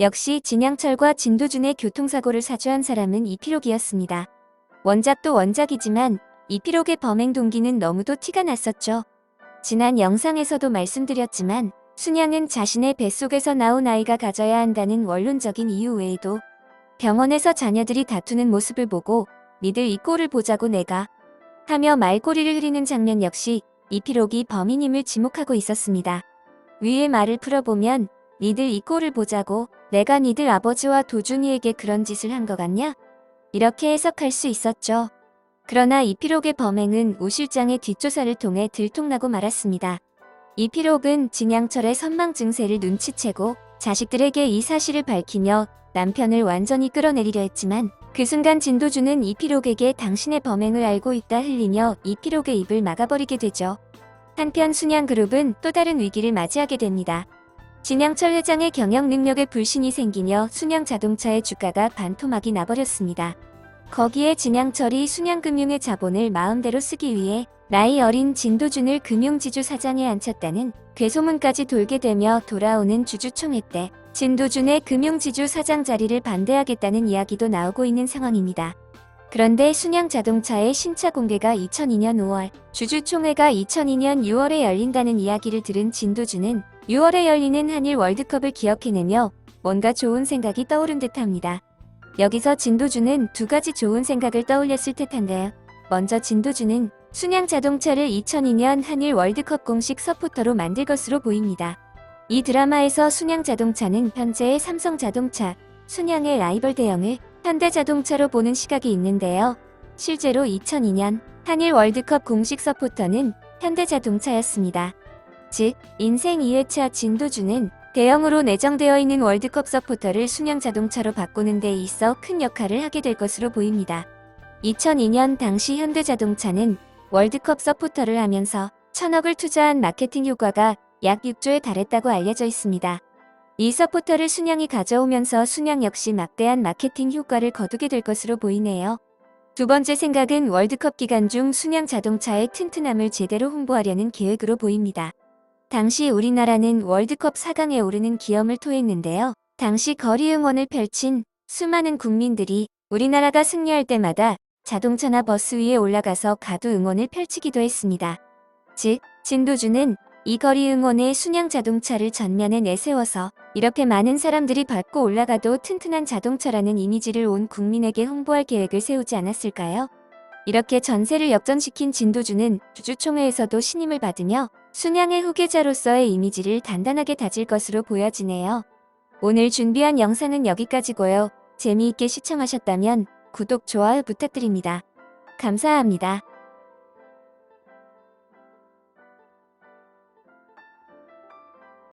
역시 진양철과 진도준의 교통사고를 사주한 사람은 이필옥이었습니다. 원작도 원작이지만 이필옥의 범행 동기는 너무도 티가 났었죠. 지난 영상에서도 말씀드렸지만 순양은 자신의 뱃속에서 나온 아이가 가져야 한다는 원론적인 이유 외에도 병원에서 자녀들이 다투는 모습을 보고 니들 이 꼴을 보자고 내가 하며 말꼬리를 흐리는 장면 역시 이필옥이 범인임을 지목하고 있었습니다. 위의 말을 풀어보면 니들 이 꼴을 보자고 내가 니들 아버지와 도준이에게 그런 짓을 한 것 같냐? 이렇게 해석할 수 있었죠. 그러나 이필옥의 범행은 우 실장의 뒷조사를 통해 들통나고 말았습니다. 이필옥은 진양철의 선망 증세를 눈치채고 자식들에게 이 사실을 밝히며 남편을 완전히 끌어내리려 했지만 그 순간 진도준은 이필옥에게 당신의 범행을 알고 있다 흘리며 이필옥의 입을 막아버리게 되죠. 한편 순양그룹은 또 다른 위기를 맞이하게 됩니다. 진양철 회장의 경영 능력에 불신이 생기며 순양 자동차의 주가가 반토막이 나버렸습니다. 거기에 진양철이 순양금융의 자본을 마음대로 쓰기 위해 나이 어린 진도준을 금융지주 사장에 앉혔다는 괴소문까지 돌게 되며 돌아오는 주주총회 때 진도준의 금융지주 사장 자리를 반대하겠다는 이야기도 나오고 있는 상황입니다. 그런데 순양자동차의 신차 공개가 2002년 5월, 주주총회가 2002년 6월에 열린다는 이야기를 들은 진도준은 6월에 열리는 한일 월드컵을 기억해내며 뭔가 좋은 생각이 떠오른 듯합니다. 여기서 진도준은 두 가지 좋은 생각을 떠올렸을 듯한데요. 먼저 진도준은 순양 자동차를 2002년 한일 월드컵 공식 서포터로 만들 것으로 보입니다. 이 드라마에서 순양 자동차는 현재의 삼성 자동차, 순양의 라이벌 대형을 현대 자동차로 보는 시각이 있는데요. 실제로 2002년 한일 월드컵 공식 서포터는 현대 자동차였습니다. 즉, 인생 2회차 진도준은 대형으로 내정되어 있는 월드컵 서포터를 순양 자동차로 바꾸는 데 있어 큰 역할을 하게 될 것으로 보입니다. 2002년 당시 현대자동차는 월드컵 서포터를 하면서 천억을 투자한 마케팅 효과가 약 6조에 달했다고 알려져 있습니다. 이 서포터를 순양이 가져오면서 순양 역시 막대한 마케팅 효과를 거두게 될 것으로 보이네요. 두 번째 생각은 월드컵 기간 중 순양 자동차의 튼튼함을 제대로 홍보하려는 계획으로 보입니다. 당시 우리나라는 월드컵 4강에 오르는 기염을 토했는데요. 당시 거리 응원을 펼친 수많은 국민들이 우리나라가 승리할 때마다 자동차나 버스 위에 올라가서 가두 응원을 펼치기도 했습니다. 즉, 진도주는 이 거리 응원에 순양 자동차를 전면에 내세워서 이렇게 많은 사람들이 밟고 올라가도 튼튼한 자동차라는 이미지를 온 국민에게 홍보할 계획을 세우지 않았을까요? 이렇게 전세를 역전시킨 진도주는 주주총회에서도 신임을 받으며 순양의 후계자로서의 이미지를 단단하게 다질 것으로 보여지네요. 오늘 준비한 영상은 여기까지고요. 재미있게 시청하셨다면 구독, 좋아요 부탁드립니다. 감사합니다.